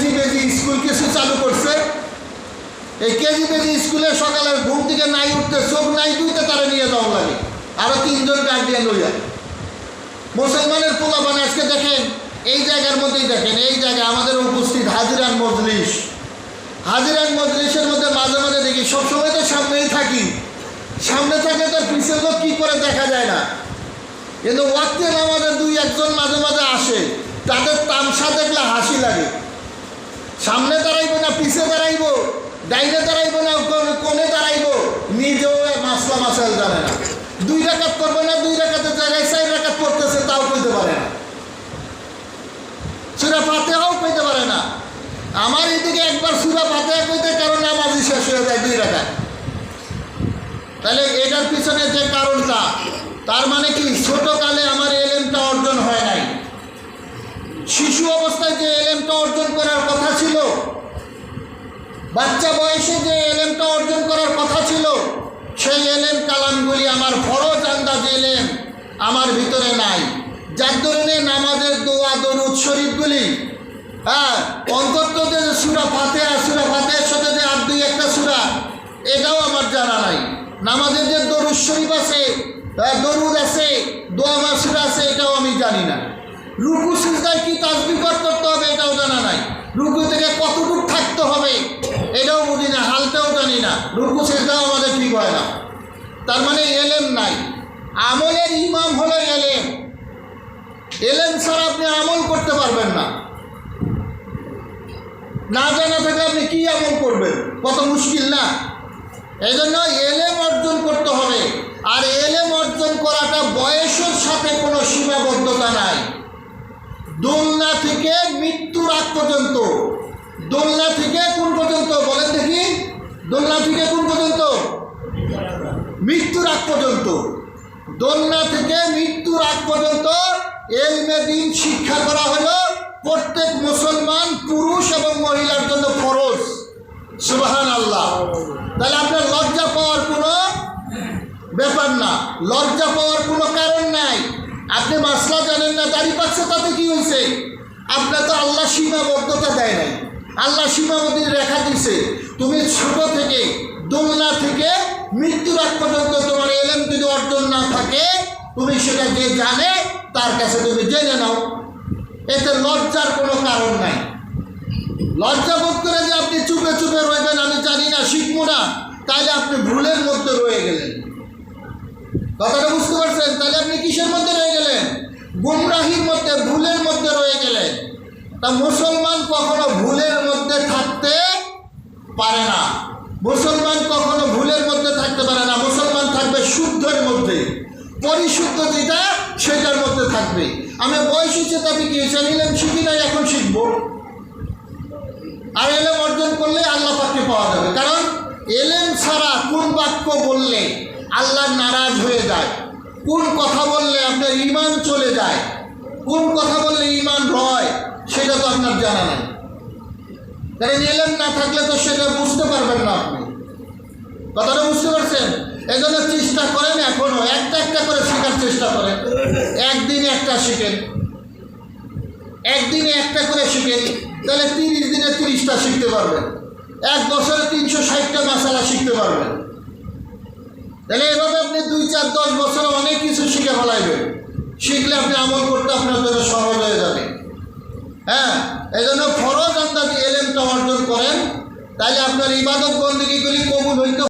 KG বেজি school কিছু চালু করছে। এই কেজি বেজি স্কুলে সকালে ঘুম থেকে নাই উঠতে, চোখ নাই দুইতে তারা নিয়ে যাওয়া লাগে। আরও তিনজন গার্ডিয়ান লইয়া মুসলমানের পোলাপান আজকে দেখেন, এই জায়গার মধ্যেই দেখেন, এই জায়গায় আমাদের উপস্থিত হাজিরান মজলিস। হাজিরান মজলিসের মধ্যে মাঝে মাঝে দেখি, সবসময় তো সামনেই থাকি। সামনে থাকে তো পিছিয়ে লোক কী করে দেখা যায় না। কিন্তু ওয়াক্তে নামাজের দুই একজন মাঝে মাঝে আসে, তাদের তামসা দেখলে হাসি লাগে সামনে দাঁড়াইবো না পিছে দাঁড়াইবো দাঁড়াইবো না, কোন- দাঁড়াইবো? নিজেও মাসলা মাসাল জানে না। দুই করবে না, দুই চার করতেছে, তাও পারে না। সুরা পারে না। আমার এদিকে একবার সুরা কইতে কারণ নামাজই শেষ হয়ে যায় দুই রাকাত তাহলে এটার পিছনে যে কারণটা, তার মানে কি? ছোটকালে আমার এলেমটা অর্জন হয় নাই শিশু অবস্থায় যে এলেমটা অর্জন করার কথা ছিল বাচ্চা বয়সে যে এলেমটা অর্জন করার কথা ছিল সেই এলেম কালামগুলি আমার ফরজ আন্দাজ এলেম আমার ভিতরে নাই। যার ধরনে নামাজের দোয়া দরুদ শরীফগুলি হ্যাঁ অন্তত যে সুরা ফাতে আর সুরা ফাতের সাথে যে আর দুই একটা সুরা এটাও আমার জানা নাই। নামাজের যে দরুদ শরীফ আছে আহ, দরুদ আছে দোয়া মাসুর আছে এটাও আমি জানি না। রুকু সিজদায় কি তাসবিকত করতে হবে এটাও জানা নাই। রুকু থেকে কতটুকু থাকতে হবে এটাও বুঝি না হালটাও জানি না রুকু সিজদাও আমাদের ঠিক হয় না। তার মানে এলেম নাই। আমলের ইমাম হলো এলেম। এলেম ছাড়া আপনি আমল করতে পারবেন না। না জানা থাকলে আপনি কি আমল করবেন? কত মুশকিল না? এই জন্য এলেম অর্জন করতে হবে। আর এলেম অর্জন করাটা বয়সের সাথে কোনো সীমাবদ্ধতা নাই। দোলনা থেকে মৃত্যুর আগ পর্যন্ত। দোলনা থেকে কোন পর্যন্ত দোলনা থেকে কোন পর্যন্ত? মৃত্যুর আগ পর্যন্ত। দোলনা থেকে মৃত্যুর আগ পর্যন্ত এলমে দিন শিক্ষা করা হলো প্রত্যেক মুসলমান পুরুষ এবং মহিলার জন্য ফরজ। সুবাহান আল্লাহ তাহলে আপনার লজ্জা পাওয়ার কোনো ব্যাপার না। লজ্জা পাওয়ার কোনো কারণ নাই। আপনি মাসলা জানেন না দাড়ি পাচ্ছে তাতে কি হয়েছে? আপনার তো আল্লাহ সীমাবদ্ধতা দেয় নাই। আল্লাহ সীমাবদ্ধ রেখা দিছে তুমি ছোট থেকে দোলনা থেকে মৃত্যুর আগ পর্যন্ত তোমার এলেম যদি অর্জন না থাকে, তুমি সেটা যে জানে, তার কাছে তুমি জেনে নাও। এতে লজ্জার কোনো কারণ নাই। লজ্জা বোধ করে যে আপনি চুপে চুপে রইবেন, আমি জানি না, শিখব না। তাহলে আপনি ভুলের মধ্যে রয়ে গেলেন। কথাটা বুঝতে পারছেন? তাহলে আপনি কিসের মধ্যে রয়ে গেলেন গুমরাহির মধ্যে ভুলের মধ্যে রয়ে গেলেন তা মুসলমান কখনো ভুলের মধ্যে থাকতে পারে না। মুসলমান কখনো ভুলের মধ্যে থাকতে পারে না। মুসলমান থাকবে শুদ্ধের মধ্যে। পরিশুদ্ধ যেটা, সেটার মধ্যে থাকবে। আমি বয়স হচ্ছে তাতে কি হয়েছে নিলাম শিখি নাই, এখন শিখব। আর এলেম অর্জন করলে আল্লাহ পাককে পাওয়া যাবে। কারণ এলেম ছাড়া কোন বাক্য বললে আল্লাহ নারাজ হয়ে যায়? কোন কথা বললে আপনার ইমান চলে যায়? কোন কথা বললে ইমান হয় সেটা তো আপনার জানা নাই। কারণ এলেম না থাকলে তো সেটা বুঝতে পারবেন না আপনি। কথাটা বুঝতে পারছেন? এই জন্য চেষ্টা করেন এখনও, একটা একটা করে শেখার চেষ্টা করেন। একদিনে একটা শিখেন। একদিনে একটা করে শিখেন, তাহলে তিরিশ দিনে তিরিশটা শিখতে পারবেন। এক বছরে তিনশো ষাটটা মশালা শিখতে পারবেন। তাহলে এভাবে আপনি দুই চার দশ বছরে অনেক কিছু শিখে ফেলাইবেন। শিখলে আপনি আমল করতে আপনার জন্য সহজ হয়ে যাবে। হ্যাঁ এই জন্য ফরজ আন্দাজি এলেমটা অর্জন করেন তাহলে আপনার ইবাদত বন্দীগুলি কবুল হইতে